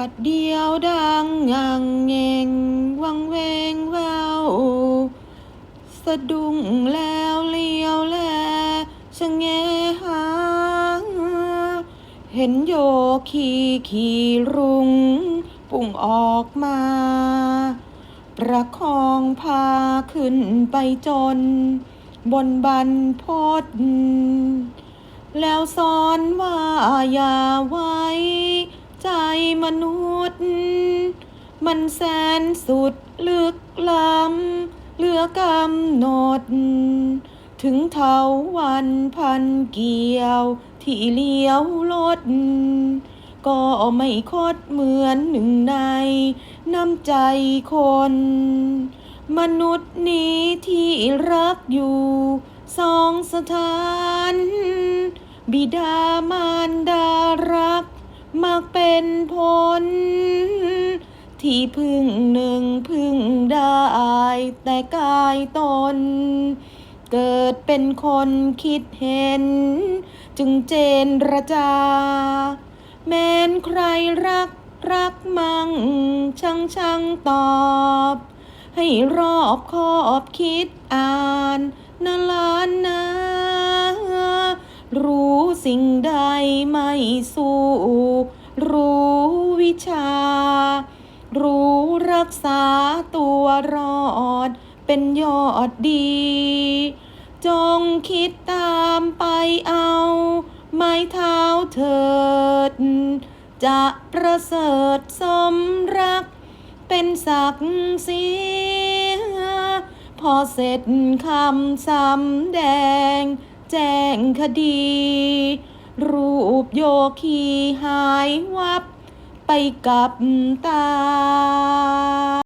ปัดเดียวดังงังเงงวังเวงแววสะดุ้งแล้วเลี้ยวแลชะเงหาเห็นโยคีขี่รุงปุ่งออกมา ประคองพาขึ้นไปจน บนบันพดแล้วสอนว่าอย่าไว้ มนุษย์ มันแสนสุดลึกล้ำเหลือกำหนด ถึงเทาวันพันเกี่ยว ที่เลี้ยวลด ก็ไม่คดเหมือนหนึ่งใน น้ำใจคน มนุษย์นี้ที่รักอยู่สองสถาน บิดามารดารัก มักเป็นผล ที่พึ่งหนึ่งพึ่งได้แต่กายตน เกิดเป็นคนคิดเห็น จึงเจนระจา แม้นใครรักรักมั่งช่างช่างตอบ ให้รอบคอบคิดอ่านนาลานนารู้ สิ่งใดไม่สู้ รู้วิชา รู้รักษาตัวรอด เป็นยอดดี จงคิดตามไปเอา ไม้เท้าเถิด จะประเสริฐสมรัก เป็นศักดิ์ศรีพอเสร็จคำสำแดง แจ้งคดี รูปโยคีหายวับไปกับตา